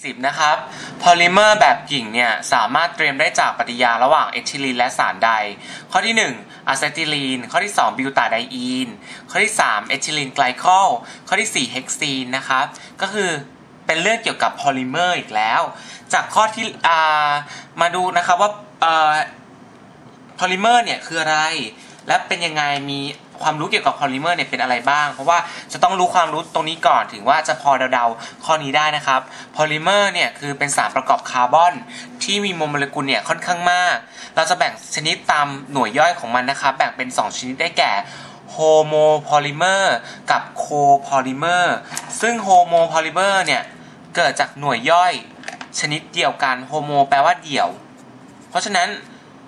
40 นะครับ พอลิเมอร์แบบกิ่งเนี่ยสามารถเตรียมได้จากปฏิยาระหว่างเอทิลีนและสารใด ข้อที่ 1 อะเซทิลีน ข้อที่ 2 บิวตาไดอีน ข้อที่ 3 เอทิลีนไกลคอล ข้อที่ 4 เฮกซีนนะครับ ก็คือเป็นเรื่องเกี่ยวกับพอลิเมอร์อีกแล้ว จากข้อที่ามาดูนะครับว่าพอลิเมอร์เนี่ยคืออะไร และเป็นยังไงมี ความรู้เกี่ยวกับพอลิเมอร์เนี่ยเป็นอะไรบ้าง เพราะว่าจะต้องรู้ความรู้ตรงนี้ก่อนถึงว่าจะพอเดาๆข้อนี้ได้นะครับพอลิเมอร์เนี่ยคือเป็นสารประกอบคาร์บอน ที่มีโมเลกุลเนี่ยค่อนข้างมาก เราจะแบ่งชนิดตามหน่วยย่อยของมันนะครับแบ่งเป็น 2 ชนิดได้แก่โฮโมโพลิเมอร์กับโคโพลิเมอร์ซึ่งโฮโมโพลิเมอร์เนี่ยเกิดจากหน่วยย่อยชนิดเดียวกันโฮโมแปลว่าเดี่ยว เพราะฉะนั้น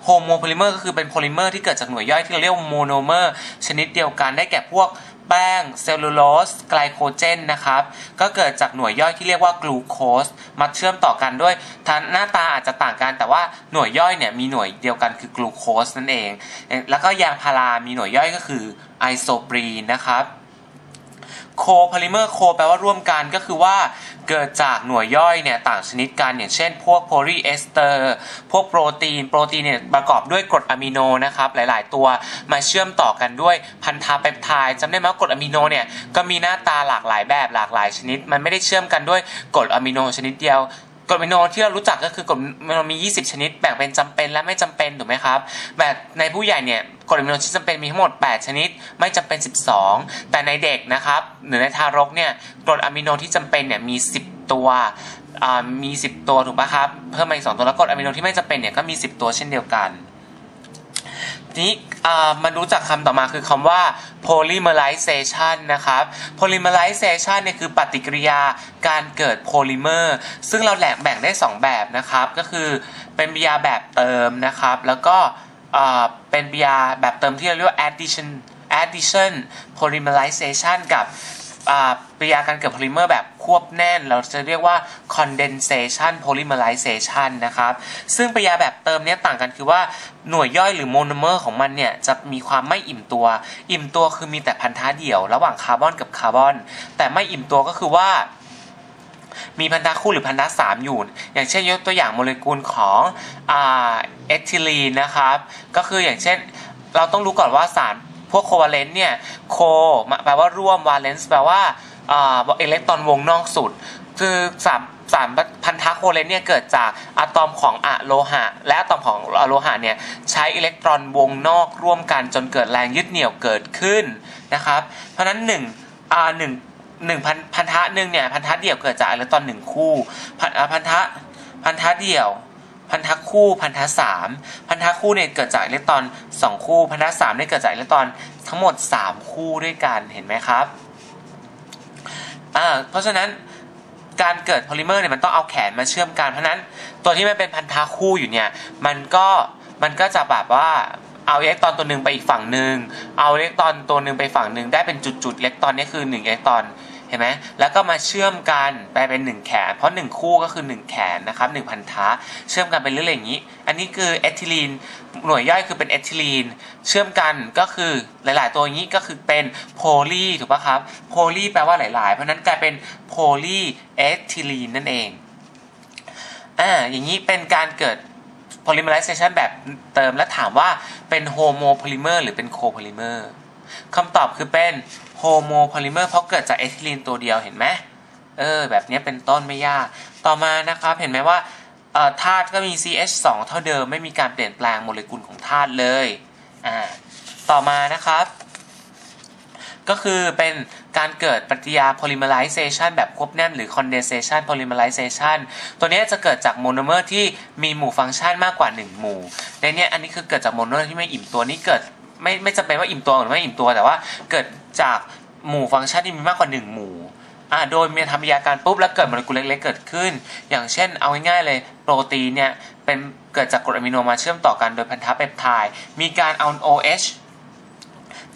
โฮโมโพลิเมอร์ก็คือเป็นโพลิเมอร์ที่เกิดจากหน่วยย่อยที่เราเรียกว่าโมโนเมอร์ชนิดเดียวกันได้แก่พวกแป้งเซลลูโลสไกลโคเจนนะครับ ก็เกิดจากหน่วยย่อยที่เรียกว่ากลูโคสมาเชื่อมต่อกันด้วยหน้าตาอาจจะต่างกัน แต่ว่าหน่วยย่อยเนี่ยมีหน่วยเดียวกันคือกลูโคสนั่นเอง แล้วก็ยางพารามีหน่วยย่อยก็คือไอโซปรีนนะครับ โคโพลิเมอร์โคแปลว่าร่วมกันก็คือว่าเกิดจากหน่วยย่อยเนี่ยต่างชนิดกันอย่างเช่น พวกโพลีเอสเตอร์พวกโปรตีน โปรตีนเนี่ยประกอบด้วยกรดอะมิโนนะครับหลาย ๆ ตัวมาเชื่อมต่อกันด้วยพันธะเปปไทด์จำได้ไหมกรดอะมิโนเนี่ยก็มีหน้าตาหลากหลายแบบหลากหลายชนิด มันไม่ได้เชื่อมกันด้วยกรดอะมิโนชนิดเดียว กรดอะมิโนที่เรารู้จักก็คือกรดอะมิโนมี 20 ชนิดแบ่งเป็นจำเป็นและไม่จำเป็นถูกไหมครับแบบในผู้ใหญ่เนี่ยกรดอะมิโนที่จำเป็นมีทั้งหมด 8 ชนิด ไม่จำเป็น 12 แต่ในเด็กนะครับหรือในทารกเนี่ยกรดอะมิโนที่จำเป็นเนี่ยมี 10 ตัวมี 10 ตัวถูกปะครับเพิ่มมาอีก 2 ตัวแล้วกรดอะมิโนที่ไม่จำเป็นเนี่ยก็มี 10 ตัวเช่นเดียวกัน นี้มันรู้จักคำต่อมาคือคำว่า polymerization นะครับ polymerization เนี่ยคือปฏิกิริยาการเกิดโพลิเมอร์ ซึ่งเราแหลกแบ่งได้ 2 แบบนะครับ ก็คือเป็นปฏิกิริยาแบบเติมนะครับ แล้วก็เป็นปฏิกิริยาแบบเติมที่เราเรียกว่า addition addition polymerization กับ ปฏิกิริยาการเกิดโพลิเมอร์แบบควบแน่น เราจะเรียกว่า condensation polymerization นะครับ ซึ่งปฏิกิริยาแบบเติมเนี้ต่างกันคือว่าหน่วยย่อยหรือโมโนเมอร์ของมันเนี่ยจะมีความไม่อิ่มตัว อิ่มตัวคือมีแต่พันธะเดี่ยว ระหว่างคาร์บอนกับคาร์บอน แต่ไม่อิ่มตัวก็คือว่ามีพันธะคู่หรือพันธะสามอยู่ อย่างเช่นยกตัวอย่างโมเลกุลของเอทิลีนนะครับ ก็คืออย่างเช่นเราต้องรู้ก่อนว่าสาร พวกโควาเลนต์เนี่ยโคแปลว่าร่วมวาเลนส์แปลว่าอิเล็กตรอนวงนอกสุด คือสามสารพันธะโคเลนเนี่ยเกิดจากอะตอมของอะโลหะ และอะตอมของอะโลหะเนี่ยใช้อิเล็กตรอนวงนอกร่วมกันจนเกิดแรงยึดเหนี่ยวเกิดขึ้นนะครับ เพราะฉะนั้น1อ่าหนึ่งหนึ่งพันพันธะหนึ่งเนี่ยพันธะเดี่ยวเกิดจากอิเล็กตรอนหนึ่งคู่พันธะพันธะเดี่ยว พันธะคู่พันธะสามพันธะคู่เนี่ยเกิดจากอิเล็กตรอนสองคู่ พันธะสามเนี่ยเกิดจากอิเล็กตรอนทั้งหมด 3 คู่ด้วยกันเห็นไหมครับอ่าเพราะฉะนั้นการเกิดโพลิเมอร์เนี่ยมันต้องเอาแขนมาเชื่อมกันเพราะนั้นตัวที่มันเป็นพันธะคู่อยู่เนี่ยมันก็มันก็จะแบบว่าเอาอิเล็กตรอนตัวหนึ่งไปอีกฝั่งหนึ่งเอาอิเล็กตรอนตัวหนึ่งไปฝั่งหนึ่งได้เป็นจุดๆอิเล็กตรอนนี่คือ1อิเล็กตรอน ห็นไหมแล้วก็มาเชื่อมกันไปเป็น 1 แขน เพราะ 1 คู่ก็คือ 1 แขนนะครับ1พันธะเชื่อมกันเป็นเรื่องอย่างนี้ อันนี้คือเอทิลีนหน่วยย่อยคือเป็นเอทิลีนเชื่อมกันก็คือหลาย ๆ ตัวอย่างนี้ก็คือเป็นโพลีถูกปะครับโพลีแปลว่าหลาย ๆ เพราะนั้นกลายเป็นโพลีเอทิลีนนั่นเองอ่าอย่างนี้เป็นการเกิด polymerization แบบเติมและถามว่าเป็นโฮโมโพลิเมอร์หรือเป็นโคโพลิเมอร์คำตอบคือเป็น โฮโมโพลิเมอร์เพราะเกิดจากเอทิลีนตัวเดียวเห็นไหมเออแบบนี้เป็นต้นไม่ยาก ต่อมานะครับเห็นไหมว่าธาตุก็มี CH2 เท่าเดิมไม่มีการเปลี่ยนแปลงโมเลกุลของธาตุเลยอ่าต่อมานะครับก็คือเป็นการเกิดปฏิกิริยา polymerization แบบควบแน่นหรือ condensation polymerization ตัวนี้จะเกิดจากโมโนเมอร์ที่มีหมู่ฟังก์ชันมากกว่า 1 หมู่ในนี้อันนี้คือเกิดจากโมโนเมอร์ที่ไม่อิ่มตัวนี้เกิดไม่ไม่จำเป็นว่าอิ่มตัวหรือไม่อิ่มตัวแต่ว่าเกิดจาก หมู่ฟังก์ชันที่มีมากกว่า 1 หมู่อ่าโดยมีทำยาการปุ๊บแล้วเกิดโมเลกุลเล็กๆเกิดขึ้น อย่างเช่นเอาง่ายๆเลยโปรตีนเนี่ยเป็นเกิดจากกรดอะมิโนมาเชื่อมต่อกันโดยพันธะเปปไทด์มีการเอา OH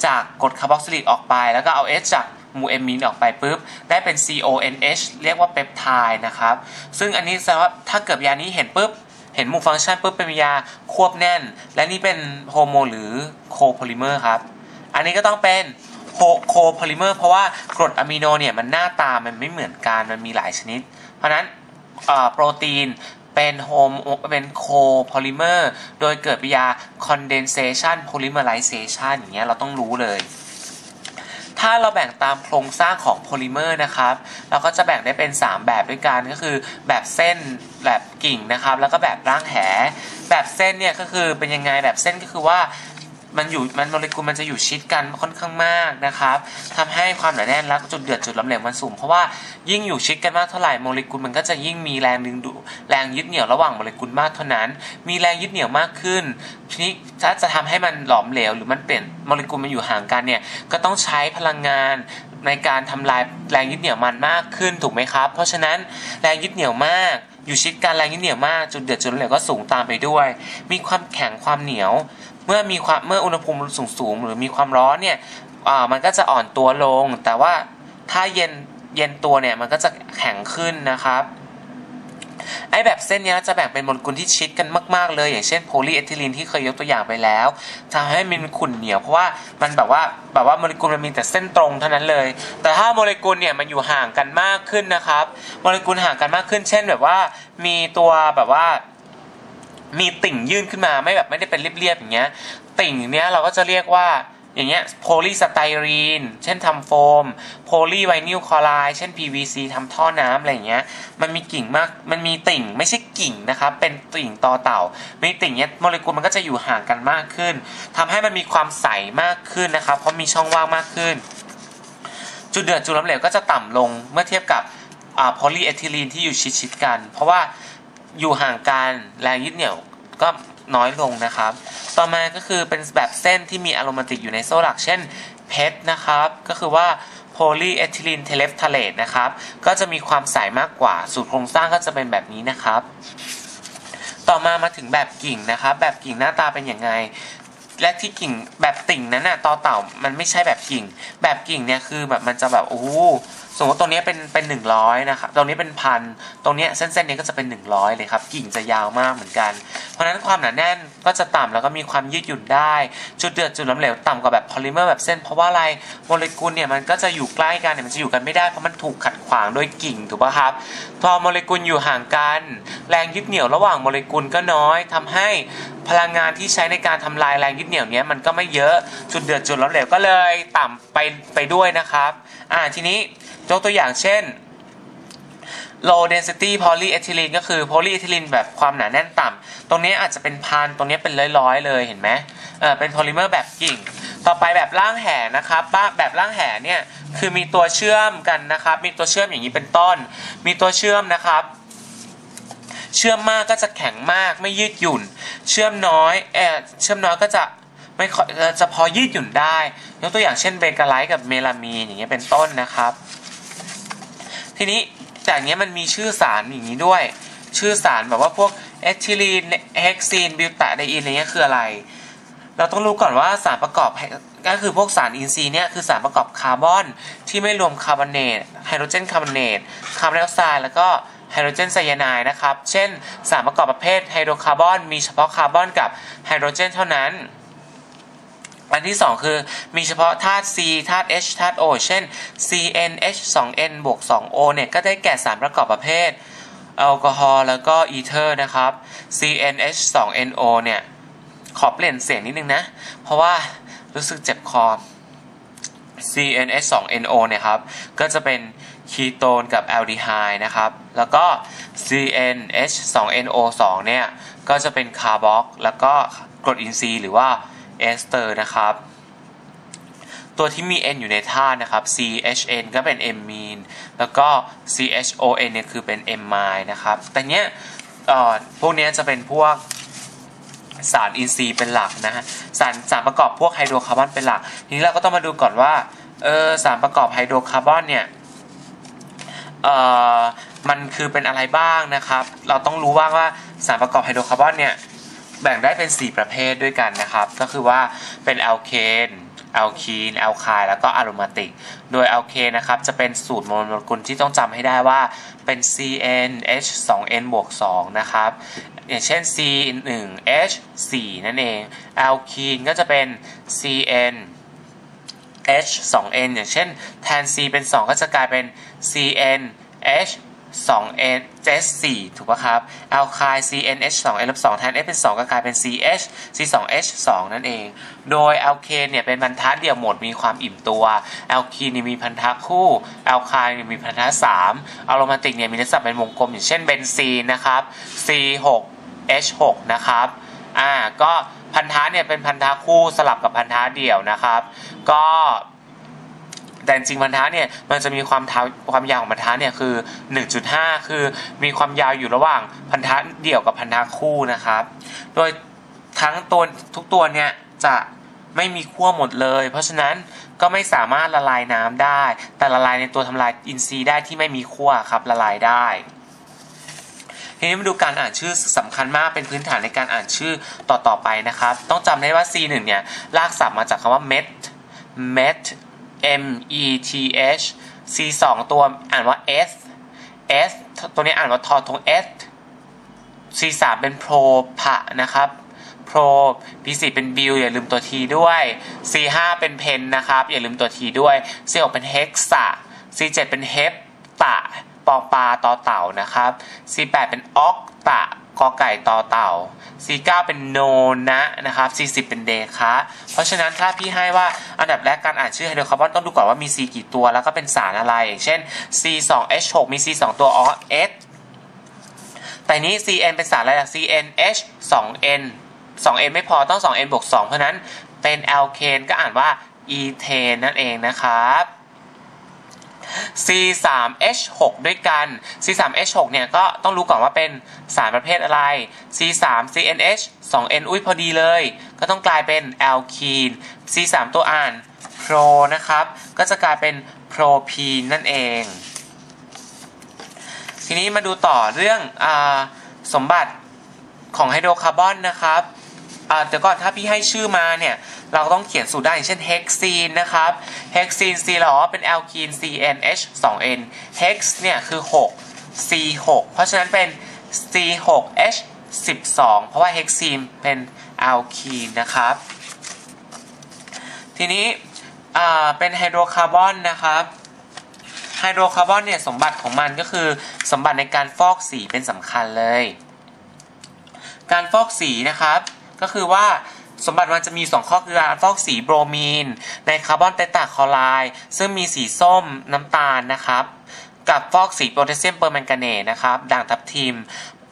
จากกรดคาร์บอกซิลิกออกไป แล้วก็เอา H จากมูเอมีนออกไปปุ๊บได้เป็น CONH เรียกว่าเปปไทด์นะครับ ซึ่งอันนี้แสดงว่าถ้าเกิดยานี้เห็นปุ๊บเห็นหมู่ฟังก์ชันปุ๊บเป็นยาควบแน่น และนี่เป็นโฮโมหรือโคโพลิเมอร์ครับ อันนี้ก็ต้องเป็น โคโพลิเมอร์เพราะว่ากรดอะมิโนเนี่ยมันหน้าตามันไม่เหมือนกันมันมีหลายชนิด เพราะนั้นโปรตีนเป็นโฮมเป็นโคโพลิเมอร์โดยเกิดปฏิกิริยา condensation polymerization อย่างเงี้ยเราต้องรู้เลย ถ้าเราแบ่งตามโครงสร้างของโพลิเมอร์นะครับ เราก็จะแบ่งได้เป็น 3 แบบด้วยกันก็คือแบบเส้นแบบกิ่งนะครับ แล้วก็แบบร่างแห แบบเส้นเนี่ยก็คือเป็นยังไงแบบเส้นก็คือว่า มันอยู่มันโมเลกุลมันจะอยู่ชิดกันค่อนข้างมากนะครับทำให้ความหนาแน่นและจุดเดือดจุดล้มเหลวมันสูงเพราะว่ายิ่งอยู่ชิดกันมากเท่าไหร่โมเลกุลมันก็จะยิ่งมีแรงดึงดูแรงยึดเหนี่ยวระหว่างโมเลกุลมากเท่านั้น มีแรงยึดเหนี่ยวมากขึ้นทีนี้ถ้าจะทำให้มันหลอมเหลวหรือมันเปลี่ยนโมเลกุลมันอยู่ห่างกันเนี่ยก็ต้องใช้พลังงานในการทำลายแรงยึดเหนี่ยวมันมากขึ้นถูกไหมครับ เพราะฉะนั้นแรงยึดเหนี่ยวมากอยู่ชิดกันแรงยึดเหนี่ยวมากจุดเดือดจุดล้มเหลวก็สูงตามไปด้วย มีความแข็งความเหนียว เมื่อมีความเมื่ออุณหภูมิสูงสูงหรือมีความร้อนเนี่ยอ่ามันก็จะอ่อนตัวลง แต่ว่าถ้าเย็นเย็นตัวเนี่ยมันก็จะแข็งขึ้นนะครับไอ้แบบเส้นนี้จะแบ่งเป็นโมเลกุลที่ชิดกันมากๆ เลย อย่างเช่นโพลีเอทิลีนที่เคยยกตัวอย่างไปแล้วทำให้มันขุ่นเหนียวเพราะว่ามันแบบว่าแบบว่าโมเลกุลมันมีแต่เส้นตรงเท่านั้นเลย แต่ถ้าโมเลกุลเนี่ยมันอยู่ห่างกันมากขึ้นนะครับ โมเลกุลห่างกันมากขึ้น เช่นแบบว่ามีตัวแบบว่า มีติ่งยื่นขึ้นมาไม่แบบไม่ได้เป็นเรียบๆอย่างเงี้ย ติ่งเนี้ยเราก็จะเรียกว่าอย่างเงี้ยโพลีสไตรีน เช่นทำโฟม โพลีไวนิลคลอไรด์เช่น PVC ทำท่อน้ำอะไรเงี้ย มันมีกิ่งมาก มันมีติ่งไม่ใช่กิ่งนะครับ เป็นติ่งต่อเต่า มีติ่งเนี้ยโมเลกุลมันก็จะอยู่ห่างกันมากขึ้นทำให้มันมีความใสมากขึ้นนะครับ เพราะมีช่องว่างมากขึ้น จุดเดือดจุดล้มเหลวก็จะต่ำลงเมื่อเทียบกับโพลีเอทิลีนที่อยู่ชิดๆกัน เพราะว่า อยู่ห่างกันแรงยึดเหนี่ยวก็น้อยลงนะครับ ต่อมาก็คือเป็นแบบเส้นที่มีอะโรมาติกอยู่ในโซ่หลัก เช่นเพชรนะครับ ก็คือว่าโพลีเอทิลีนเทเลฟทาเลตนะครับ ก็จะมีความใสมากกว่า สูตรโครงสร้างก็จะเป็นแบบนี้นะครับ ต่อมามาถึงแบบกิ่งนะครับ แบบกิ่งหน้าตาเป็นอย่างไง และที่กิ่งแบบติ่งนั้นน่ะต่อเต่ามันไม่ใช่แบบกิ่ง แบบกิ่งเนี่ยคือแบบมันจะแบบโอ้ สมมติตรงนี้เป็นเป็นหนึ่งร้อยนะครับตรงนี้เป็นพันตรงนี้เส้นเส้นนี้ก็จะเป็น 100 เลยครับ กิ่งจะยาวมากเหมือนกัน เพราะฉะนั้นความหนาแน่นก็จะต่ำแล้วก็มีความยืดหยุ่นได้ จุดเดือดจุดล้มเหลวต่ำกว่าแบบพอลิเมอร์แบบเส้น เพราะว่าอะไรโมเลกุลเนี่ยมันก็จะอยู่ใกล้กันเนี่ยมันจะอยู่กันไม่ได้เพราะมันถูกขัดขวางโดยกิ่งถูกป่ะครับ พอโมเลกุลอยู่ห่างกัน แรงยึดเหนี่ยวระหว่างโมเลกุลก็น้อยทำให้พลังงานที่ใช้ในการทำลายแรงยึดเหนี่ยวเนี้ยมันก็ไม่เยอะจุดเดือดจุดล้มเหลวก็เลยต่ำไปไปด้วยนะครับ อ่าทีนี้ ยกตัวอย่างเช่น low density polyethylene ก็คือ polyethylene แบบความหนาแน่นต่ำ ตรงนี้อาจจะเป็นพัน ตรงนี้เป็นร้อยๆ เลยเห็นไหมเออเป็นโพลิเมอร์แบบกิ่ง ต่อไปแบบร่างแห่นะครับแบบร่างแห่เนี่ยคือมีตัวเชื่อมกันนะครับ มีตัวเชื่อมอย่างนี้เป็นต้น มีตัวเชื่อมนะครับ เชื่อมมากก็จะแข็งมากไม่ยืดหยุ่น เชื่อมน้อยเออเชื่อมน้อยก็จะไม่จะพอยืดหยุ่นได้ ยกตัวอย่างเช่นเบกาไลท์กับเมลามีนอย่างเงี้ยเป็นต้นนะครับ ทีนี้จากนี้มันมีชื่อสารอย่างนี้ด้วย ชื่อสารแบบว่าพวกเอทิลีนเฮกซีนบิวตาไดอินอะไรเงี้ยคืออะไร เราต้องรู้ก่อนว่าสารประกอบก็คือพวกสารอินทรีย์เนี่ยคือสารประกอบคาร์บอนที่ไม่รวมคาร์บอเนตไฮโดรเจนคาร์บอเนตคาร์บอนไดออกไซด์แล้วก็ไฮโดรเจนไซยาไนด์นะครับ เช่นสารประกอบประเภทไฮโดรคาร์บอนมีเฉพาะคาร์บอนกับไฮโดรเจนเท่านั้น อันที่ 2 คือมีเฉพาะธาตุ C ธาตุ H ธาตุ O เช่น CnH 2n บวก 2o เนี่ยก็ได้แก่สารประกอบประเภทแอลกอฮอล์แล้วก็อีเทอร์นะครับ CnH 2no เนี่ยขอเปลี่ยนเสียงนิดนึงนะ เพราะว่ารู้สึกเจ็บคอ CnH 2no เนี่ยครับ ก็จะเป็นคีโตนกับแอลดีไฮด์นะครับ แล้วก็ CnH 2no 2เนี่ย ก็จะเป็นคาร์บอกแล้วก็กรดอินทรีย์หรือว่า เอสเตอร์นะครับ ตัวที่มี n อยู่ในท่านะครับ CHN ก็เป็น m mean แล้วก็ CHON เนี่ยคือเป็น m mine นะครับ แต่เนี้ยพวกนี้จะเป็นพวกสารอินทรีย์เป็นหลักนะฮะ สารสารประกอบพวกไฮโดรคาร์บอนเป็นหลัก ทีนี้เราก็ต้องมาดูก่อนว่าเออสารประกอบไฮโดรคาร์บอนเนี่ยเออมันคือเป็นอะไรบ้างนะครับ เราต้องรู้ว่าว่าสารประกอบไฮโดรคาร์บอนเนี่ย แบ่งได้เป็น 4 ประเภทด้วยกันนะครับ ก็คือว่าเป็นแอลเคนแอลคีนแอลคายแล้วก็อะโรมาติก โดยแอลเคนนะครับ จะเป็นสูตรโมเลกุลที่ต้องจำให้ได้ว่าเป็น CnH 2n บวก2นะครับ อย่างเช่น C 1 H 4 นั่นเองแอลคีนก็จะเป็น Cn H 2n อย่างเช่นแทน C เป็น 2 ก็จะกลายเป็น Cn H 2 S 4ถูกป่ะครับแอลคาย CnH 2 N ลบ2แทน S เป็น 2 ก็กลายเป็น CH C2H 2นั่นเอง โดยแอลเคนเนี่ยเป็นพันธะเดี่ยวหมดมีความอิ่มตัวแอลกีนีมีพันธะคู่แอลคายมีพันธะ3อะโรมาติกเนี่ยมีลักษณะเป็นวงกลมอย่างเช่นเบนซีนนะครับ C6 H6 นะครับอ่าก็พันธะเนี่ยเป็นพันธะคู่สลับกับพันธะเดี่ยวนะครับ ก็ แต่จริงพันธะเนี่ยมันจะมีความทาความยาวของพันธะเนี่ยคือ 1.5 คือมีความยาวอยู่ระหว่างพันธะเดี่ยวกับพันธะคู่นะครับ โดยทั้งตัวทุกตัวเนี่ยจะไม่มีขั้วหมดเลย เพราะฉะนั้นก็ไม่สามารถละลายน้ำได้ แต่ละลายในตัวทำลายอินทรีย์ได้ที่ไม่มีขั้วครับละลายได้ทีนี้มาดูการอ่านชื่อสำคัญมากเป็นพื้นฐานในการอ่านชื่อต่อต่อไปนะครับ ต้องจำได้ว่า C1 เนี่ยลากศัพท์มาจากคำว่า met met M E T H C 2ตัวอ่านว่า S S ตัวนี้อ่านว่าทอทง S C 3เป็น pro พะนะครับ pro P 4เป็น bill อย่าลืมตัว T ด้วย C 5เป็น pen นะครับ อย่าลืมตัว T ด้วย C 6เป็น hexa C 7เป็น hep ตะปอปลาต่อเต่านะครับ C 8เป็น oct ตะ กอไก่ต่อเต่า C9 เป็นโนนะนะครับ C10 เป็นเดคะเพราะฉะนั้นถ้าพี่ให้ว่าอันดับแรกการอ่านชื่อไฮโดรคาร์บอนต้องดูก่อนว่ามี C กี่ตัวแล้วก็เป็นสารอะไร อย่างเช่น C2H6 มี C 2 ตัวอ๋อ S แต่นี้ CN เป็นสารอะไรล่ะ CNH 2N 2N ไม่พอต้อง 2N บวก2เพราะนั้นเป็นแอลเคนก็อ่านว่าอีเทนนั่นเองนะครับ C3H6 ด้วยกัน C3H6 เนี่ยก็ต้องรู้ก่อนว่าเป็นสารประเภทอะไร C3CNH 2N อุ้ยพอดีเลย ก็ต้องกลายเป็นแอลคีน C3 ตัวอ่าน pro นะครับ ก็จะกลายเป็นโปรพีนนั่นเอง ทีนี้มาดูต่อเรื่องอสมบัติของไฮโดรคาร์บอนนะครับ เดี๋ยวก่อนถ้าพี่ให้ชื่อมาเนี่ย เราต้องเขียนสูตรได้เช่นเฮกซีนนะครับเฮกซีน C เราว่าเป็นแอลคีน CnH 2n hex เนี่ยคือ 6 C6 เพราะฉะนั้นเป็น C6H 12 เพราะว่าเฮกซีนเป็นแอลคีนนะครับ ทีนี้เป็นไฮโดรคาร์บอนนะครับไฮโดรคาร์บอนเนี่ยสมบัติของมันก็คือสมบัติในการฟอกสีเป็นสำคัญเลย การฟอกสีนะครับ ก็คือว่าสมบัติมันจะมี 2 ข้อคือการฟอกสีโบรมีน ในคาร์บอนเตตาคลอไรด์ซึ่งมีสีส้มน้ำตาลนะครับ กับฟอกสีโพแทสเซียมเปอร์แมงกาเนตนะครับด่างทับทิม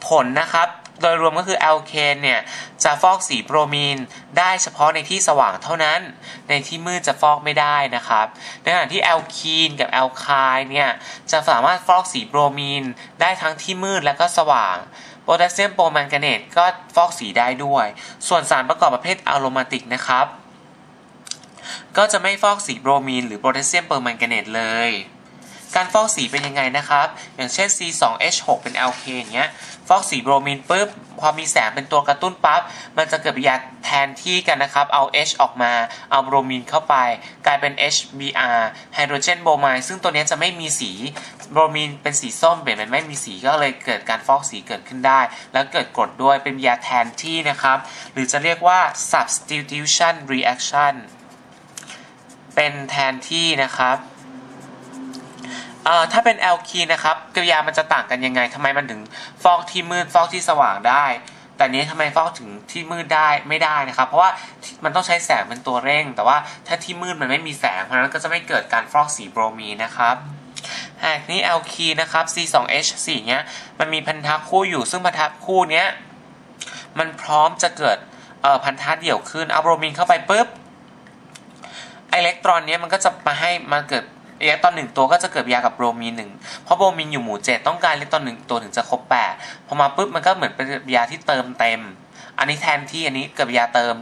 ผลนะครับโดยรวมก็คือแอลเคนเนี่ย จะฟอกสีโบรมีน ได้เฉพาะในที่สว่างเท่านั้น ในที่มืดจะฟอกไม่ได้นะครับ ในขณะที่แอลคีนกับแอลคายเนี่ย จะสามารถฟอกสีโบรมีน ได้ทั้งที่มืดและก็สว่าง โพแทสเซียมโปรแมงกาเนตก็ฟอกสีได้ด้วย ส่วนสารประกอบประเภทอะโรมาติกนะครับ ก็จะไม่ฟอกสีโบรมีนหรือโพแทสเซียมเปอร์แมงกาเนตเลย การฟอกสีเป็นยังไงนะครับ อย่างเช่น C2H6 เป็น LK อย่างเงี้ย ฟอกสีโบรมีนปุ๊บพอมีแสงเป็นตัวกระตุ้นปั๊บ มันจะเกิดปฏิกิริยาแทนที่กันนะครับ เอา H ออกมา เอาโบรมีนเข้าไป กลายเป็น HBr ไฮโดรเจนโบรไมด์ซึ่งตัวนี้จะไม่มีสี โบรมีนเป็นสีส้มเปลี่ยนเป็นไม่มีสีก็เลยเกิดการฟอกสีเกิดขึ้นได้ แล้วเกิดกรดด้วยเป็นยาแทนที่นะครับ หรือจะเรียกว่า substitution reaction เป็นแทนที่นะครับ ถ้าเป็นแอลคีนะครับกริยามันจะต่างกันยังไงทำไมมันถึงฟอกที่มืดฟอกที่สว่างได้ แต่นี้ทำไมฟอกถึงที่มืดได้ไม่ได้นะครับ เพราะว่ามันต้องใช้แสงเป็นตัวเร่ง แต่ว่าถ้าที่มืดมันไม่มีแสงเพราะนั้นก็จะไม่เกิดการฟอกสีโบรมีนะครับหากนี้แอลคีนะครับ C2H4 เนี้ยมันมีพันธะคู่อยู่ซึ่งพันธะคู่เนี้ยมันพร้อมจะเกิดพันธะเดี่ยวขึ้นเอาโบรมีนเข้าไปปุ๊บอิเล็กตรอนเนี้ยมันก็จะมาให้มาเกิด อิเล็กตรอนหนึ่งตัวก็จะเกิดยากับโบรมีนหนึ่งเพราะโบรมีนอยู่หมู่เจ็ดต้องการอิเล็กตรอนหนึ่งตัวถึงจะครบแปดพอมาปุ๊บมันก็เหมือนเป็นยาที่เติมเต็ม อันนี้แทนที่อันนี้เกิดยาเติม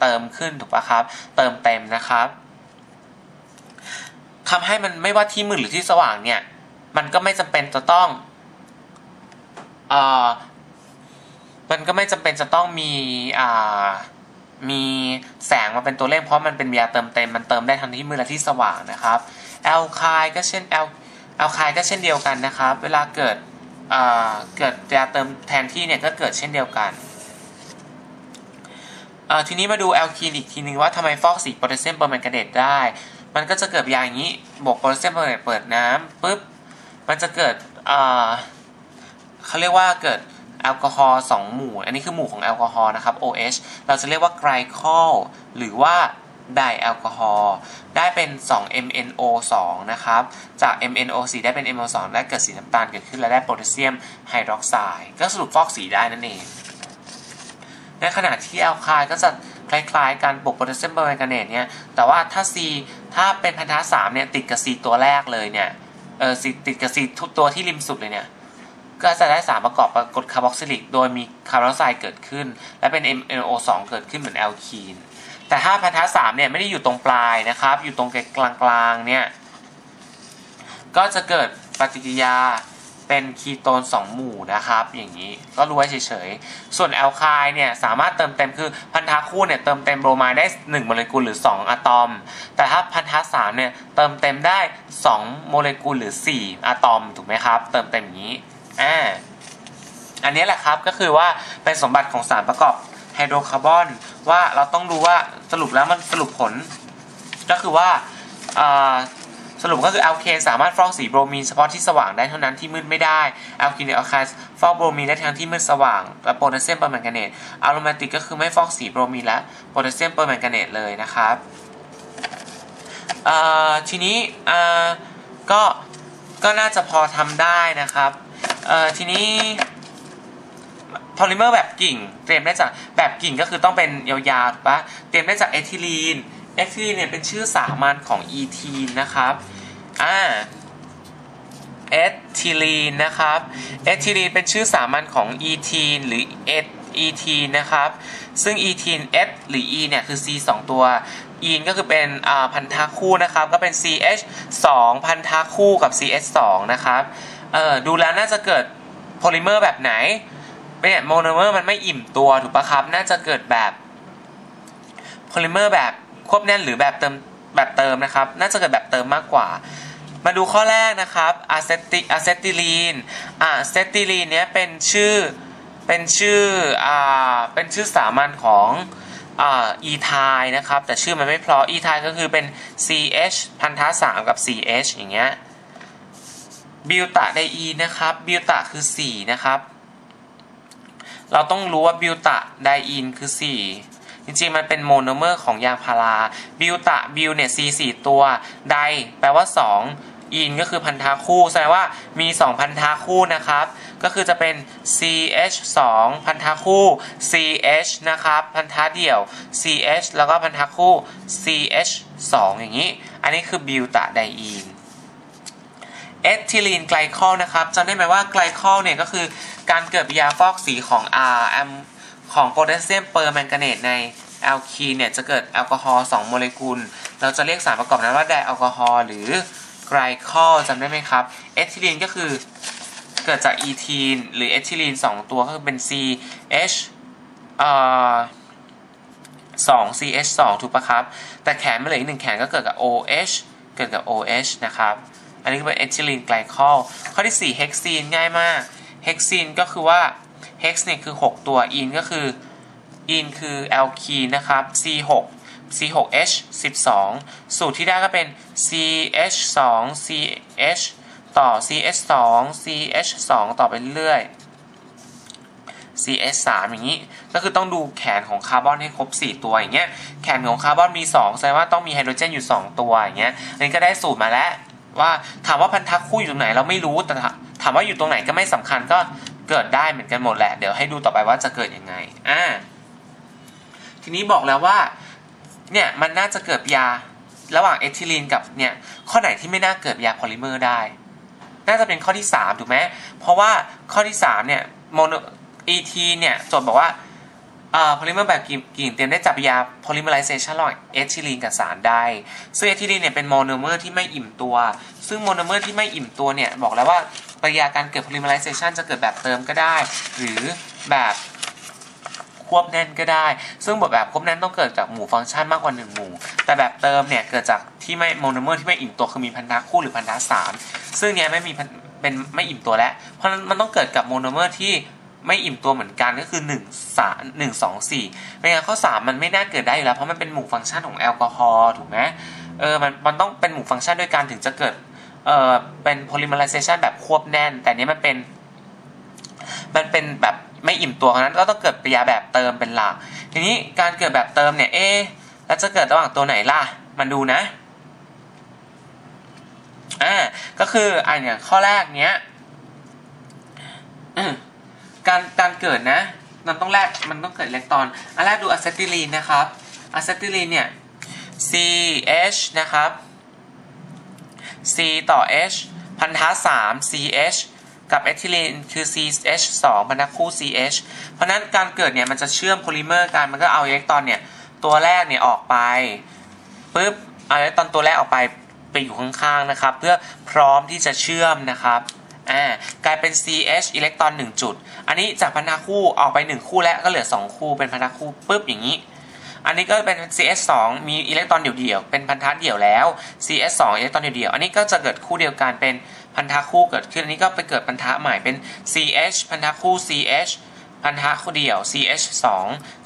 เติมขึ้นถูกปะครับ เติมเต็มนะครับทำให้มันไม่ว่าที่มืดหรือที่สว่างเนี่ย มันก็ไม่จำเป็นจะต้องเอ่อมันก็ไม่จำเป็นจะต้องมีอ่ามีแสงมาเป็นตัวเลขเพราะมันเป็นยาเติมเต็มมันเติมได้ทั้งที่มืดและที่สว่างนะครับ แอลคายก็เช่นแอลแอลคายก็เช่นเดียวกันนะครับ เวลาเกิดเกิดยาเติมแทนที่เนี่ยก็เกิดเช่นเดียวกัน ทีนี้มาดูแอลคีนอีกทีนึงว่าทำไมฟอกสีโพแทสเซียมเปอร์แมงกาเนตได้ มันก็จะเกิดอย่างนี้ บวกโพแทสเซียมเปอร์แมงกาเนตเปิดน้ำปุ๊บ มันจะเกิดเขาเรียกว่าเกิดแอลกอฮอล์สองหมู่ อันนี้คือหมู่ของแอลกอฮอล์นะครับ OH เราจะเรียกว่าไกลคอลหรือว่า ไดแอลกอฮอล์ได้เป็น 2 MnO2 นะครับ จาก MnO4 ได้เป็น MnO2 ได้เกิดสีน้ำตาลเกิดขึ้นและได้โพแทสเซียมไฮดรอกไซด์ก็สรุปฟอกสีได้นั่นเอง ในขณะที่แอลคายก็จะคล้ายๆการปกโพแทสเซียมเปอร์แมงกาเนตเนี่ย แต่ว่าถ้า C ถ้าเป็นพันธะสามเนี่ยติดกับ C ตัวแรกเลยเนี่ย เออ C ติดกับ C ทุกตัวที่ริมสุดเลยเนี่ย ก็จะได้สารประกอบปรากฏคาร์บอกซิลิก โดยมีคาร์บอนไซด์เกิดขึ้น และเป็น MnO2 เกิดขึ้นเหมือนแอลคีน แต่ถ้าพันธะสามเนี่ยไม่ได้อยู่ตรงปลายนะครับ อยู่ตรงกลางๆเนี่ยก็จะเกิดปฏิกิริยาเป็นคีโตน 2 หมู่นะครับ อย่างนี้ก็รู้ไว้เฉยๆ ส่วนแอลคายเนี่ยสามารถเติมเต็มคือพันธะคู่เนี่ยเติมเต็มโบรไมด์ได้ 1 โมเลกุลหรือ 2 อะตอม แต่ถ้าพันธะ3เนี่ยเติมเต็มได้ 2 โมเลกุลหรือ 4 อะตอมถูกไหมครับ เติมเต็มอย่างนี้อ่าอันนี้แหละครับก็คือว่าเป็นสมบัติของสารประกอบ ไฮโดรคาร์บอนว่าเราต้องรู้ว่าสรุปแล้วมันสรุปผล ก็คือว่าอ่าสรุปก็คือแอลเคนสามารถฟอกสีโบรมีนเฉพาะที่สว่างได้เท่านั้นที่มืดไม่ได้แอลคีนหรือแอลคายฟอกโบรมีนได้ทั้งที่มืดสว่างและโพแทสเซียมเปอร์แมงกาเนตอะโรมาติกก็คือไม่ฟอกสีโบรมีนและโพแทสเซียมเปอร์แมงกาเนตเลยนะครับทีนี้ก็ก็น่าจะพอทำได้นะครับทีนี้ พอลิเมอร์แบบกิ่ง เตรียมได้จากแบบกิ่งก็คือต้องเป็นยาวๆถูกปะเตรียมได้จากเอทิลีนเอทิลีนเนี่ยเป็นชื่อสามัญของอีทีนนะครับอ่าเอทิลีนนะครับเอทิลีนเป็นชื่อสามัญของอีทีนหรือเออีทีนนะครับ ซึ่งอีทีน S หรือ E เนี่ยคือ C 2 ตัวอีนก็คือเป็นพันธะคู่นะครับ ก็เป็น CH 2พันธะคู่กับ CH 2นะครับดูแล้วน่าจะเกิดโพลิเมอร์แบบไหน เนี่ยโมโนเมอร์มันไม่อิ่มตัวถูกปะครับ น่าจะเกิดแบบโพลิเมอร์แบบควบแน่นหรือแบบเติมแบบเติมนะครับ น่าจะเกิดแบบเติมมากกว่า มาดูข้อแรกนะครับอะเซติอะเซติลีนอะเซติลีนเนี้ยเป็นชื่อเป็นชื่ออ่าเป็นชื่อสามัญของอ่าอีไทนะครับ แต่ชื่อมันไม่เพราะอีไทก็คือเป็น CH พันธะ3กับ CH อย่างเงี้ยบิวตาไดอีนะครับบิวตาคือ 4 นะครับ เราต้องรู้ว่าบิวตาไดอีนคือ 4 จริงๆ มันเป็นโมโนเมอร์ของยางพาราบิวตาบิวเนี่ย C 4ตัวไดแปลว่า 2อีนก็คือพันธะคู่แสดงว่ามี 2 พันธะคู่นะครับ ก็คือจะเป็น CH 2พันธะคู่ CH นะครับพันธะเดี่ยว CH แล้วก็พันธะคู่ CH 2อย่างนี้ อันนี้คือบิวตาไดอีน เอทิลีนไกลคอลนะครับจำได้ไหมว่าไกลคอลเนี่ยก็คือการเกิดปฏิกิริยาฟอกสีของ R แอมของโพแทสเซียมเปอร์แมงกาเนตในแอลคีนเนี่ยจะเกิดแอลกอฮอล์2โมเลกุล เราจะเรียกสารประกอบนั้นว่าไดแอลกอฮอล์หรือไกลคอลจำได้ไหมครับเอทิลีนก็คือเกิดจากอีทีนหรือเอทิลีน2 ตัวก็คือเป็น CH เอ่อ2 CH 2ถูกปะครับ แต่แขนไม่เหลืออีกหนึ่งแขนก็เกิดกับ OH เกิดกับ OH นะครับ อันนี้ก็เป็นเอทิลีนไกลคอลข้อที่4เฮกซีนง่ายมากเฮกซีนก็คือว่าเฮกซ์เนี่ยคือ 6 ตัวอินก็คืออินคือแอลคีนนะครับ C6 C6H 12 สูตรที่ได้ก็เป็น CH2 CH ต่อ CH2 CH2 ต่อไปเรื่อย CH3 อย่างนี้ ก็คือต้องดูแขนของคาร์บอนให้ครบ 4 ตัวอย่างเงี้ย แขนของคาร์บอนมี 2 แสดงว่าต้องมีไฮโดรเจนอยู่ 2 ตัวอย่างเงี้ยอันนี้ก็ได้สูตรมาแล้ว ว่าถามว่าพันธะคู่อยู่ตรงไหนเราไม่รู้แต่ถามว่าอยู่ตรงไหนก็ไม่สำคัญก็เกิดได้เหมือนกันหมดแหละ เดี๋ยวให้ดูต่อไปว่าจะเกิดยังไงอ่าทีนี้บอกแล้วว่าเนี่ยมันน่าจะเกิดยาระหว่างเอทิลีนกับเนี่ยข้อไหนที่ไม่น่าเกิดยาพอลิเมอร์ได้ น่าจะเป็นข้อที่ 3 ถูกไหมเพราะว่าข้อที่ 3 เนี่ยโมโนเอทีเนี่ยโจทย์บอกว่า พอลิเมอร์แบบกิ่งเตรียมได้จับยาโพลิเมอไรเซชันระหว่างเอทิลีนกับสารได้ ซึ่งเอทิลีนเนี่ยเป็นโมโนเมอร์ที่ไม่อิ่มตัว ซึ่งโมโนเมอร์ที่ไม่อิ่มตัวเนี่ยบอกแล้วว่าปฏิกิริยาการเกิด polymerization จะเกิดแบบเติมก็ได้ หรือแบบควบแน่นก็ได้ ซึ่งบทแบบควบแน่นต้องเกิดจากหมู่ฟังก์ชันมากกว่า 1 หมู่ แต่แบบเติมเนี่ยเกิดจากที่ไม่โมโนเมอร์ที่ไม่อิ่มตัวคือมีพันธะคู่หรือพันธะสามซึ่งเนี้ยไม่มีเป็นไม่อิ่มตัวแล้ว เพราะมันต้องเกิดกับโมโนเมอร์ที่ ไม่อิ่มตัวเหมือนกันก็คือ1 3 1 2 4ไม่งั้นข้อ 3 มันไม่น่าเกิดได้อยู่แล้ว เพราะมันเป็นหมู่ฟังก์ชันของแอลกอฮอล์ถูกไหมเออมันมันต้องเป็นหมู่ฟังก์ชันด้วยกันถึงจะเกิดเออเป็น polymerization แบบควบแน่น แต่นี้มันเป็น มันเป็นแบบไม่อิ่มตัวเพราะนั้นก็ต้องเกิดปฏิกิริยาแบบเติมเป็นหลัก ทีนี้การเกิดแบบเติมเนี่ยเอ๊แล้วจะเกิดระหว่างตัวไหนล่ะ มันดูนะอ่าก็คืออันอย่างข้อแรกเนี้ย การการเกิดนะมันต้องแรกมันต้องเกิดอิเล็กตรอนอันแรกดูอะเซติลีนนะครับอะเซติลีนเนี่ย CH นะครับ C ต่อ H พันธะ3 CH กับเอทิลีนคือ CH 2พันธะคู่ CH เพราะนั้นการเกิดเนี่ยมันจะเชื่อมโพลิเมอร์กันมันก็เอาอิเล็กตรอนเนี่ยตัวแรกเนี่ยออกไปปุ๊บเอาอิเล็กตรอนตัวแรกออกไปไปอยู่ข้างๆนะครับ เพื่อพร้อมที่จะเชื่อมนะครับ อ่ากลายเป็น CH อิเล็กตรอน1จุด อันนี้จากพันธะคู่ออกไป 1 คู่แล้วก็เหลือ 2 คู่เป็นพันธะคู่ปุ๊บอย่างนี้ อันนี้ก็เป็น CS2 มีอิเล็กตรอนเดี่ยวๆเป็นพันธะเดี่ยวแล้ว CS2 อิเล็กตรอนเดี่ยวๆอันนี้ก็จะเกิดคู่เดียวกันเป็นพันธะคู่เกิดขึ้นอันนี้ก็ไปเกิดพันธะใหม่เป็น CH พันธะคู่ CH พันธะคู่เดี่ยว CH2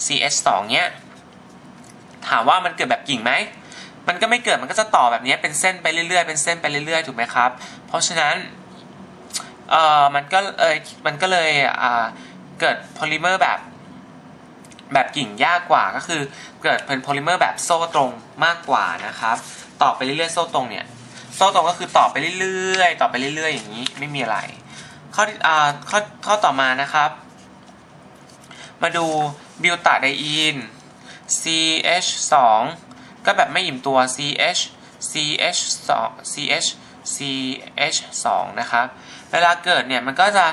CH2 เนี้ยถามว่ามันเกิดแบบกิ่งไหม มันก็ไม่เกิด มันก็จะต่อแบบนี้เป็นเส้นไปเรื่อยๆ เป็นเส้นไปเรื่อยๆ ถูกไหมครับ เพราะฉะนั้น เออมันก็เออมันก็เลยอ่าเกิดโพลิเมอร์แบบ แบบกิ่งยากกว่าก็คือเกิดเป็นโพลิเมอร์แบบโซ่ตรงมากกว่านะครับ ต่อไปเรื่อยๆโซ่ตรงเนี่ยโซ่ตรงก็คือต่อไปเรื่อยๆ ต่อไปเรื่อยๆ อย่างนี้ไม่มีอะไร ข้ออ่าข้อข้อต่อมานะครับ มาดูบิวตาไดอีน CH 2ก็แบบไม่อิ่มตัว CH CH 2 CH CH 2นะครับ เวลาเกิดเนี่ยมันก็จะ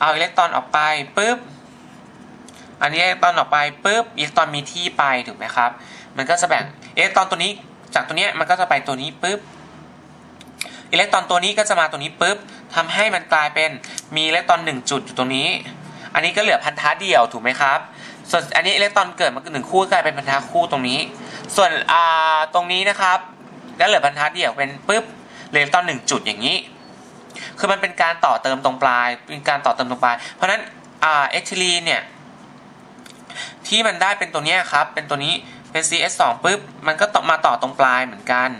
เอาอิเล็กตรอนออกไปปุ๊บ อันนี้อิเล็กตรอนออกไปปุ๊บอิเล็กตรอนมีที่ไปถูกไหมครับ มันก็จะแบ่งอิเล็กตรอนตัวนี้ จากตัวนี้มันก็จะไปตัวนี้ปุ๊บอิเล็กตรอนตัวนี้ก็จะมาตัวนี้ปุ๊บทำให้มันกลายเป็นมีอิเล็กตรอนหนึ่งจุดอยู่ตรงนี้ อันนี้ก็เหลือพันธะเดี่ยวถูกไหมครับ ส่วนอันนี้อิเล็กตรอนเกิดมาหนึ่งคู่กลายเป็นพันธะคู่ตรงนี้ ส่วนตรงนี้นะครับแล้วเหลือพันธะเดี่ยวเป็นปุ๊บเหลืออิเล็กตรอนหนึ่งจุดอย่างนี้ คือมันเป็นการต่อเติมตรงปลาย เป็นการต่อเติมตรงปลาย เพราะนั้นอ่าเอทิลีนเนี่ย ที่มันได้เป็นตัวนี้ครับ เป็นตัวนี้ เป็น CS2 ปุ๊บ มันก็ต่อมาต่อตรงปลายเหมือนกัน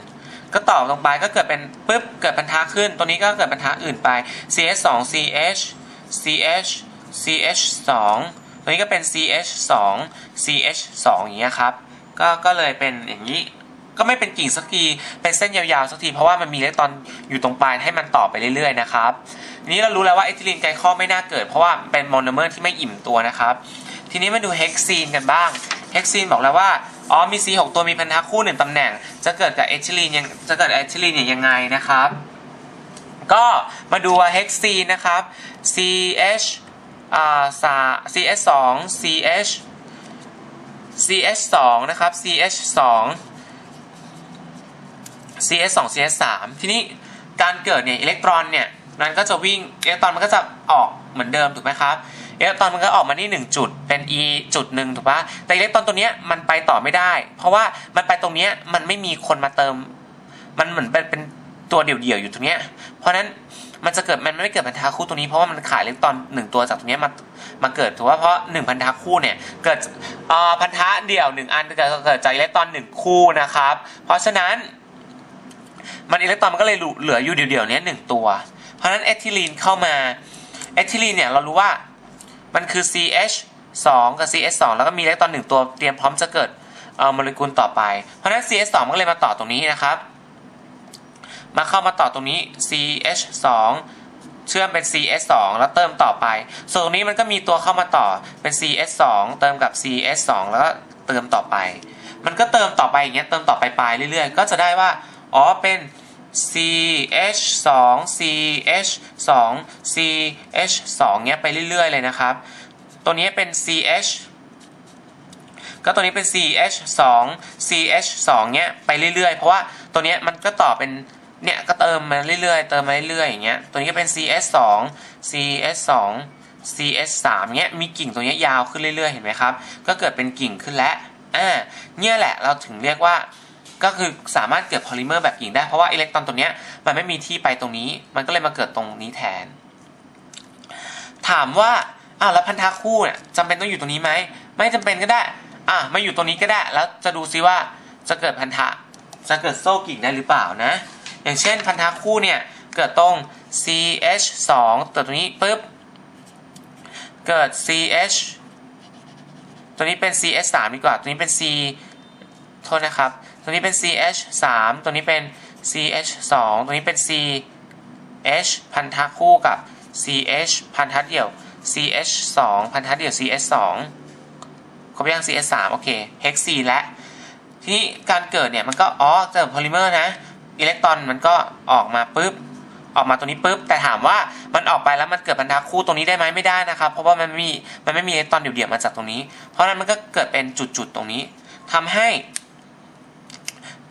ก็ต่อตรงปลายก็เกิดเป็นปุ๊บ เกิดพันธะขึ้น ตัวนี้ก็เกิดพันธะอื่นไป CS2 CH CH CH2 ตัวนี้ก็เป็น CH2 CH2 อย่างเงี้ยครับ ก็ ก็เลยเป็นอย่างนี้ ก็ไม่เป็นกิ่งสักที เป็นเส้นยาวๆสักที เพราะว่ามันมีเล็ตอนอยู่ตรงปลายให้มันต่อไปเรื่อยๆนะครับนี้เรารู้แล้วว่าเอทิลีนไกลคอไม่น่าเกิด เพราะว่าเป็นโมโนเมอร์ที่ไม่อิ่มตัวนะครับ ทีนี้มาดูเฮกซีนกันบ้าง เฮกซีนบอกแล้วว่า อ๋อ มี C6 ตัวมีพันธะคู่หนึ่งตำแหน่ง จะเกิดกับเอทิลีนยัง จะเกิดเอทิลีนอย่ยยังไงนะครับ ก็มาดูว่าเฮกซีนนะครับ CH อ่า CH2 CH CH2 นะครับ CH2 cs 2 cs 3ทีนี้การเกิดเนี่ยอิเล็กตรอนเนี่ยมันก็จะวิ่งอิเล็กตรอนมันก็จะออกเหมือนเดิมถูกไหมครับอิเล็กตรอนมันก็ออกมาที่1จุดเป็น e จุดหนึ่งถูกปะแต่อิเล็กตรอนตัวเนี้ยมันไปต่อไม่ได้ เพราะว่ามันไปตรงเนี้ยมันไม่มีคนมาเติม มันเหมือนเป็นปนตัวเดี่ยวๆอยู่ตรงเนี้ยเพราะนั้นมันจะเกิดมันไม่เกิดพันธะคู่ตรงนี้เพราะว่ามันขายอิเล็กตรอนหนึ่งตัวจากตรงนี้มามาเกิดถือว่าเพราะหนึ่งพันธะคู่เนี่ยเกิดอ่าพันธะเดี่ยวหนึ่งอันเกิดเกิดจากอิเล็กตรอนหนึ่งคู่นะครับ เพราะฉะนั้น มันอิเล็กตรอนมันก็เลยเหลืออยู่เดี่ยวๆนี้หนึ่งตัว เพราะนั้นเอทิลีนเข้ามาเอทิลีนเนี่ยเรารู้ว่ามันคือ CH 2 กับ CH 2แล้วก็มีอิเล็กตรอนหนึ่งตัวเตรียมพร้อมจะเกิดโมเลกุลต่อไป เพราะนั้น CH 2มันก็เลยมาต่อตรงนี้นะครับ มาเข้ามาต่อตรงนี้ CH 2เชื่อมเป็น CS 2แล้วเติมต่อไป ส่วนตรงนี้มันก็มีตัวเข้ามาต่อเป็น CS 2เติมกับ CS 2แล้วก็เติมต่อไป มันก็เติมต่อไปอย่างเงี้ย เติมต่อไปปลายเรื่อยๆ ก็จะได้ว่า อ๋อเป็น CH 2 CH 2 CH 2เงี้ยไปเรื่อยๆเลยนะครับ ตัวนี้เป็น CH ก็ตัวนี้เป็น CH 2 CH 2เงี้ยไปเรื่อยๆ เพราะว่าตัวนี้มันก็ต่อเป็นเนี่ยก็เติมมาเรื่อยๆ เติมมาเรื่อยๆอย่างเงี้ย ตัวนี้ก็เป็น CS 2 CS 2 CS 3เงี้ย มีกิ่งตัวนี้ยาวขึ้นเรื่อยๆ เห็นไหมครับ ก็เกิดเป็นกิ่งขึ้นแล้ว อ่า เนี่ยแหละเราถึงเรียกว่า ก็คือสามารถเกิดพอลิเมอร์แบบกิ่งได้ เพราะว่าอิเล็กตรอนตัวนี้มันไม่มีที่ไปตรงนี้ มันก็เลยมาเกิดตรงนี้แทน ถามว่าอ้าวแล้วพันธะคู่เนี่ยจำเป็นต้องอยู่ตรงนี้ไหมไม่จำเป็นก็ได้ อะมาอยู่ตรงนี้ก็ได้ แล้วจะดูซิว่าจะเกิดพันธะจะเกิดโซ่กิ่งได้หรือเปล่านะ อย่างเช่นพันธะคู่เนี่ยเกิดตรง CH 2ตัวตรงนี้ปุ๊บเกิด CH ตัวนี้เป็น CH 3ดีกว่า ตัวนี้เป็น C โทษนะครับ ตัวนี้เป็น CH 3ตัวนี้เป็น CH 2ตัวนี้เป็น CH พันธะคู่กับ CH พันธะเดี่ยว CH 2พันธะเดี่ยว CH 2ครบยัง CH 3โอเค hex C และทีนี้การเกิดเนี่ยมันก็อ๋อเกิดโพลิเมอร์นะอิเล็กตรอนมันก็ออกมาปุ๊บออกมาตรงนี้ปุ๊บแต่ถามว่ามันออกไปแล้วมันเกิดพันธะคู่ตรงนี้ได้ไหมไม่ได้นะครับ เพราะว่ามันไม่มีมันไม่มีอิเล็กตรอนเดี่ยวๆมาจากตรงนี้ เพราะนั้นมันก็เกิดเป็นจุดๆตรงนี้ทำให้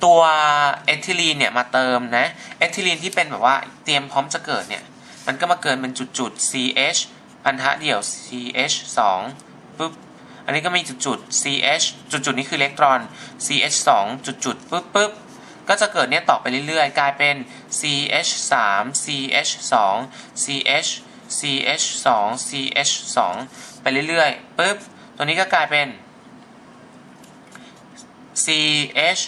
ตัวเอทิลีนเนี่ยมาเติมนะเอทิลีนที่เป็นแบบว่าเตรียมพร้อมจะเกิดเนี่ย มันก็มาเกินเป็นจุดๆ CH พันธะเดี่ยว CH 2ปุ๊บอันนี้ก็มีจุดๆ CH จุดๆนี้คืออิเล็กตรอน CH 2จุดๆปุ๊บปุ๊บก็จะเกิดเนี่ยต่อไปเรื่อยๆ กลายเป็น CH 3 CH 2 CH CH 2 CH 2ไปเรื่อยๆปุ๊บตัวนี้ก็กลายเป็น CH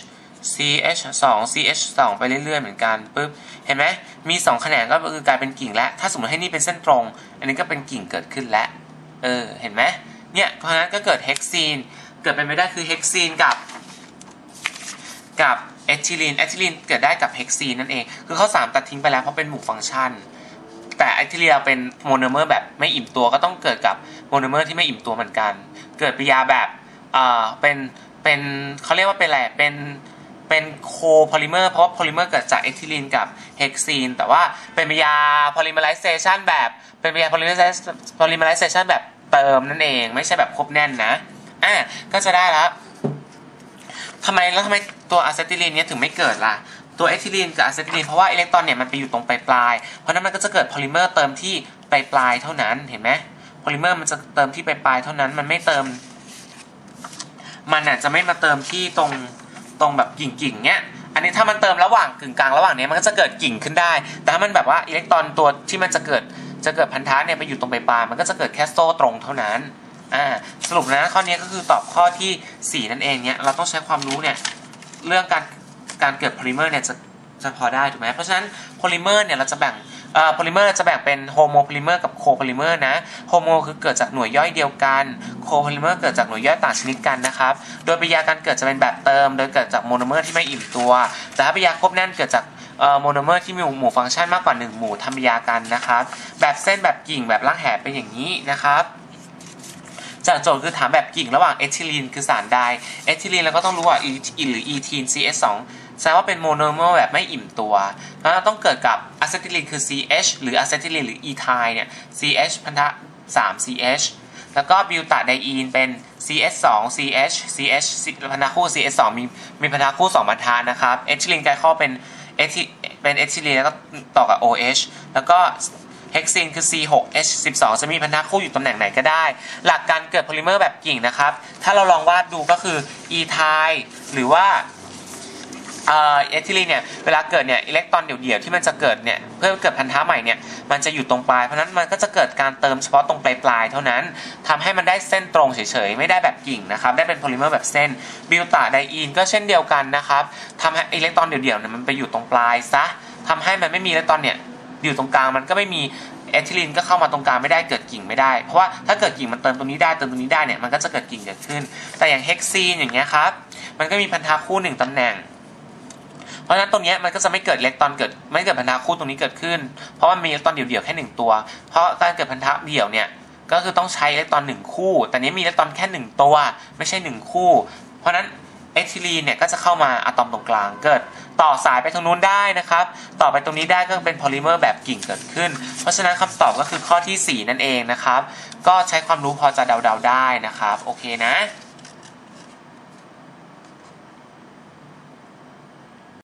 CH 2 CH 2ไปเรื่อยๆเหมือนกันปุ๊บเห็นไหมมี 2 แขนงก็คือกลายเป็นกิ่งแล้วถ้าสมมติให้นี่เป็นเส้นตรง อันนี้ก็เป็นกิ่งเกิดขึ้นแล้วเออเห็นไหมเนี่ยเพราะฉะนั้นก็เกิดเฮกซีนเกิดเป็นไปได้คือเฮกซีนกับกับเอทิลีนเอทิลีนเกิดได้กับเฮกซีนนั่นเอง คือเขาสามตัดทิ้งไปแล้วเพราะเป็นหมู่ฟังก์ชัน แต่เอทิลีนเราเป็นโมโนเมอร์แบบไม่อิ่มตัวก็ต้องเกิดกับโมโนเมอร์ที่ไม่อิ่มตัวเหมือนกัน เกิดปริยาแบบเอ่อเป็นเป็นเขาเรียกว่าเป็นอะไรเป็น เป็นโคโพลิเมอร์เพราะว่าโพลิเมอร์เกิดจากเอทิลีนกับเฮกซีนแต่ว่าเป็นปฏิกิริยาโพลิเมอไรเซชันแบบเป็นปฏิกิริยาโพลิเมอไรโพลิเมอไรเซชันแบบเติมนั่นเองไม่ใช่แบบครบแน่นนะอะก็จะได้แล้วทำไมแล้วทำไมตัวอะเซติลีนเนี้ยถึงไม่เกิดล่ะตัวเอทิลีนกับอะเซติลีนเพราะว่าอิเล็กตรอนเนี่ยมันไปอยู่ตรงปลายปลายเพราะนั้นมันก็จะเกิดโพลิเมอร์เติมที่ปลายปลายเท่านั้นเห็นไหมโพลิเมอร์มันจะเติมที่ปลายปลายเท่านั้นมันไม่เติม มันอะจะไม่มาเติมที่ตรง ตรงแบบกิ่งๆเนี้ยอันนี้ถ้ามันเติมระหว่างกึ่งกลางระหว่างเนี้ยมันก็จะเกิดกิ่งขึ้นได้ แต่ถ้ามันแบบว่าอิเล็กตรอนตัวที่มันจะเกิดจะเกิดพันธะเนี่ยไปอยู่ตรงปลายปลายมันก็จะเกิดแค่โซ่ตรงเท่านั้นอ่าสรุปนะข้อนี้ก็คือตอบข้อที่ 4 นั่นเองเนี่ยเราต้องใช้ความรู้เนี่ยเรื่องการการเกิดโพลิเมอร์เนี่ยจะจะพอได้ถูกไหมเพราะฉะนั้นโพลิเมอร์เนี่ยเราจะแบ่ง โพลิเมอร์จะแบ่งเป็นโฮโมโพลิเมอร์กับโคโพลิเมอร์นะโฮโมคือเกิดจากหน่วยย่อยเดียวกันโคโพลิเมอร์เกิดจากหน่วยย่อยต่างชนิดกันนะครับ โดยปฏิกิริยาการเกิดจะเป็นแบบเติม โดยเกิดจากโมโนเมอร์ที่ไม่อิ่มตัว แต่ถ้าปฏิกิริยาครบแน่นเกิดจากโมโนเมอร์ที่มีหมู่ฟังก์ชันมากกว่า 1 หมู่ทำปฏิกิริยากันนะครับ แบบเส้นแบบกิ่งแบบร่างแหเป็นอย่างนี้นะครับจากโจทย์คือถามแบบกิ่งระหว่างเอทิลีนคือสารใดเอทิลีนเราก็ต้องรู้ว่าอีหรืออีทีน CS2 แสดงว่าเป็นโมโนเมอร์แบบไม่อิ่มตัวแล้วต้องเกิดกับอะเซทิลีนคือ CH หรืออะเซทิลีนหรืออีไทเนี่ย CH พันธะ 3CH แล้วก็บิวตาไดอีนเป็น CH2 CH CH พันธะคู่ CH2 มีมีพันธะคู่2พันธะนะครับเอทิลีนไกลข้อเป็นเอทิเป็นเอทิลีนแล้วก็ต่อกับ OH แล้วก็เฮกซีนคือ C6H12 จะมีพันธะคู่อยู่ตำแหน่งไหนก็ได้ หลักการเกิดโพลิเมอร์แบบกิ่งนะครับ ถ้าเราลองวาดดูก็คือ e ไทหรือว่า เอทิลีนเนี่ยเวลาเกิดเนี่ยอิเล็กตรอนเดี่ยวๆที่มันจะเกิดเนี่ยเพื่อเกิดพันธะใหม่เนี่ยมันจะอยู่ตรงปลายเพราะนั้นมันก็จะเกิดการเติมเฉพาะตรงปลายๆเท่านั้นทำให้มันได้เส้นตรงเฉยๆไม่ได้แบบกิ่งนะครับได้เป็นโพลิเมอร์แบบเส้นบิวตาไดอีนก็เช่นเดียวกันนะครับทำให้อิเล็กตรอนเดี่ยวๆเนี่ยมันไปอยู่ตรงปลายซะทำให้มันไม่มีอิเล็กตรอนเนี่ยอยู่ตรงกลางมันก็ไม่มีเอทิลีนก็เข้ามาตรงกลางไม่ได้เกิดกิ่งไม่ได้ เพราะว่าถ้าเกิดกิ่งมันเติมตรงนี้ได้เติมตรงนี้ได้เนี่ยมันก็จะเกิดกิ่งเกิดขึ้น แต่อย่างเฮกซีนอย่างเงี้ยครับมันก็มีพันธะคู่หนึ่งตำแหน่ง เพราะฉะนั้นตรงนี้มันก็จะไม่เกิดเล็กตอนเกิดไม่เกิดพันธะคู่ตรงนี้เกิดขึ้น เพราะว่ามีเล็กตอนเดี่ยวๆแค่หนึ่งตัว เพราะการเกิดพันธะเดี่ยวเนี่ยก็คือต้องใช้เล็กตอนหนึ่งคู่ แต่นี้มีเล็กตอนแค่หนึ่งตัว ไม่ใช่หนึ่งคู่ เพราะฉะนั้นเอทิลีนเนี่ยก็จะเข้ามาอะตอมตรงกลางเกิด ต่อสายไปตรงนู้นได้นะครับ ต่อไปตรงนี้ได้ก็เป็นโพลิเมอร์แบบกิ่งเกิดขึ้น เพราะฉะนั้นคำตอบก็คือข้อที่ 4 นั่นเองนะครับ ก็ใช้ความรู้พอจะเดาๆได้นะครับ โอเคนะ